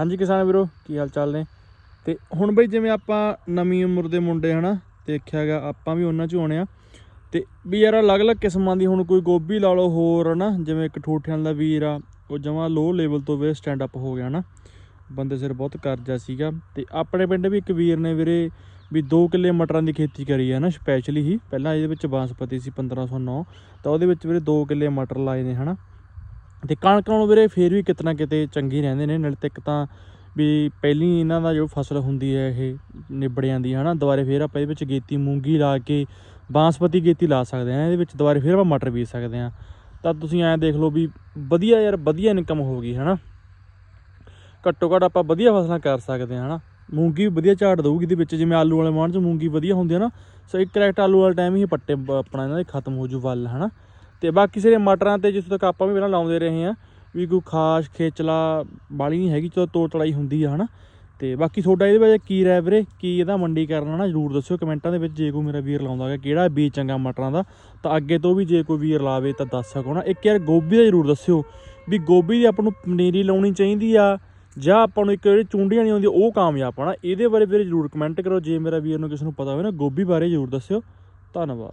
ਹਾਂਜੀ ਕਿਸਾਨ ਵੀਰੋ, ਕੀ ਹਾਲ ਚਾਲ ਨੇ? ਤੇ ਹੁਣ ਬਈ ਜਿਵੇਂ ਆਪਾਂ ਨਵੀਂ ਉਮਰ ਦੇ ਮੁੰਡੇ ਹਨਾ ਦੇਖਿਆਗਾ ਆਪਾਂ ਵੀ ਉਹਨਾਂ ਚ ਹੋਣੇ ਆ। ਤੇ ਵੀ ਯਾਰ ਅਲੱਗ-ਅਲੱਗ ਕਿਸਮਾਂ ਦੀ ਹੁਣ ਕੋਈ ਗੋਭੀ ਲਾ ਲਓ ਹੋਰ ਹਨਾ, ਜਿਵੇਂ ਇੱਕ ਠੋਠਿਆਂ ਦਾ ਵੀਰ ਆ, ਉਹ ਜਮਾਂ ਲੋ ਲੈਵਲ ਤੋਂ ਵੀ ਸਟੈਂਡ ਅਪ ਹੋ ਗਿਆ ਹਨਾ। ਬੰਦੇ ਸਿਰ ਬਹੁਤ ਕਰਜ਼ਾ ਸੀਗਾ। ਤੇ ਆਪਣੇ ਪਿੰਡ ਵੀ ਇੱਕ ਵੀਰ ਨੇ ਵੀਰੇ, ਵੀ 2 ਕਿੱਲੇ ਮਟਰਾਂ ਦੀ ਖੇਤੀ ਕਰੀ ਹੈ ਨਾ ਸਪੈਸ਼ਲੀ ਹੀ। ਪਹਿਲਾਂ ਇਹਦੇ ਵਿੱਚ ਬਾਸਪਤੀ ਸੀ 1509 ਤਾਂ ਉਹਦੇ ਵਿੱਚ ਵੀਰੇ 2 ਕਿੱਲੇ ਮਟਰ ਲਾਏ ਨੇ ਹਨਾ। ਤੇ ਕਣਕ ਨਾਲੋਂ ਵੀਰੇ ਫੇਰ ਵੀ ਕਿਤਨਾ ਕਿਤੇ ਚੰਗੀ ਰਹਿੰਦੇ ਨੇ, ਨਾਲੇ ਤਾਂ ਵੀ ਪਹਿਲੀ ਇਹਨਾਂ ਦਾ ਜੋ ਫਸਲ ਹੁੰਦੀ ਹੈ ਇਹ ਨਿਬੜ ਜਾਂਦੀ ਹੈ ਹਨਾ, ਦੁਬਾਰੇ ਫੇਰ ਆਪਾਂ ਇਹਦੇ ਵਿੱਚ ਗੇਤੀ ਮੂੰਗੀ ਲਾ ਕੇ ਬਾਂਸਪਤੀ ਗੇਤੀ ਲਾ ਸਕਦੇ ਹਾਂ, ਇਹਦੇ ਵਿੱਚ ਦੁਬਾਰੇ ਫੇਰ ਆਪਾਂ ਮਟਰ ਬੀਜ ਸਕਦੇ ਹਾਂ। ਤਾਂ ਤੁਸੀਂ ਐਂ ਦੇਖ ਲਓ ਵੀ ਵਧੀਆ ਯਾਰ, ਵਧੀਆ ਇਨਕਮ ਹੋ ਗਈ, ਹਨਾ। ਘੱਟੋ ਘੱਟ ਆਪਾਂ ਵਧੀਆ ਫਸਲਾਂ ਕਰ ਸਕਦੇ ਹਾਂ, ਹਨਾ। ਮੂੰਗੀ ਵੀ ਵਧੀਆ ਝਾੜ ਦਊਗੀ ਇਹਦੇ ਵਿੱਚ, ਜਿਵੇਂ ਆਲੂ ਵਾਲੇ ਮਾਣ ਚ ਮੂੰਗੀ ਵਧੀਆ ਹੁੰਦੀ ਹੈ ਨਾ ਸੋ ਇੱਕ ਕਰੈਕਟ ਆਲੂ ਵਾਲੇ ਟਾਈਮ ਹੀ ਪੱਟੇ ਆਪਣਾ ਇਹਨਾਂ ਦੇ ਖਤਮ ਹੋ ਜੂ ਵੱਲ, ਹਨਾ। ਤੇ ਬਾਕੀ ਸਾਰੇ ਮਟਰਾਂ ਤੇ ਜਿਸ ਤੱਕ ਆਪਾਂ ਵੀ ਪਹਿਲਾਂ ਲਾਉਂਦੇ ਰਹੇ ਹਾਂ, ਵੀ ਕੋਈ ਖਾਸ ਖੇਚਲਾ ਬਾਲੀ ਨਹੀਂ ਹੈਗੀ ਚਲੋ ਤੋੜ ਤੜਾਈ ਹੁੰਦੀ ਆ, ਹਨਾ। ਤੇ ਬਾਕੀ ਤੁਹਾਡਾ ਇਹਦੇ ਬਾਰੇ ਕੀ ਰਾਏ ਵੀਰੇ? ਕੀ ਇਹਦਾ ਮੰਡੀ ਕਰਨਾ ਨਾ ਜਰੂਰ ਦੱਸਿਓ ਕਮੈਂਟਾਂ ਦੇ ਵਿੱਚ, ਜੇ ਕੋਈ ਮੇਰਾ ਵੀਰ ਲਾਉਂਦਾ ਹੈ ਕਿਹੜਾ ਬੀਜ ਚੰਗਾ ਮਟਰਾਂ ਦਾ? ਤਾਂ ਅੱਗੇ ਤੋਂ ਵੀ ਜੇ ਕੋਈ ਵੀਰ ਲਾਵੇ ਤਾਂ ਦੱਸ ਸਕੋ ਨਾ। ਇੱਕ ਯਾਰ ਗੋਭੀ ਦਾ ਜਰੂਰ ਦੱਸਿਓ, ਵੀ ਗੋਭੀ ਦੀ ਆਪਾਂ ਨੂੰ ਪਨੀਰੀ ਲਾਉਣੀ ਚਾਹੀਦੀ ਆ, ਜਾਂ ਆਪਾਂ ਨੂੰ ਇੱਕ ਜਿਹੜੀ ਚੁੰਡੀਆਂ ਨਹੀਂ ਆਉਂਦੀ ਉਹ ਕਾਮਯਾਬ ਆ ਨਾ ਇਹਦੇ ਬਾਰੇ ਵੀਰੇ ਜਰੂਰ ਕਮੈਂਟ ਕਰੋ, ਜੇ ਮੇਰਾ ਵੀਰ ਨੂੰ ਕਿਸੇ ਨੂੰ ਪਤਾ ਹੋਵੇ ਨਾ, ਗੋਭੀ ਬਾਰੇ ਜਰੂਰ ਦੱਸਿਓ। ਧੰਨਵਾਦ।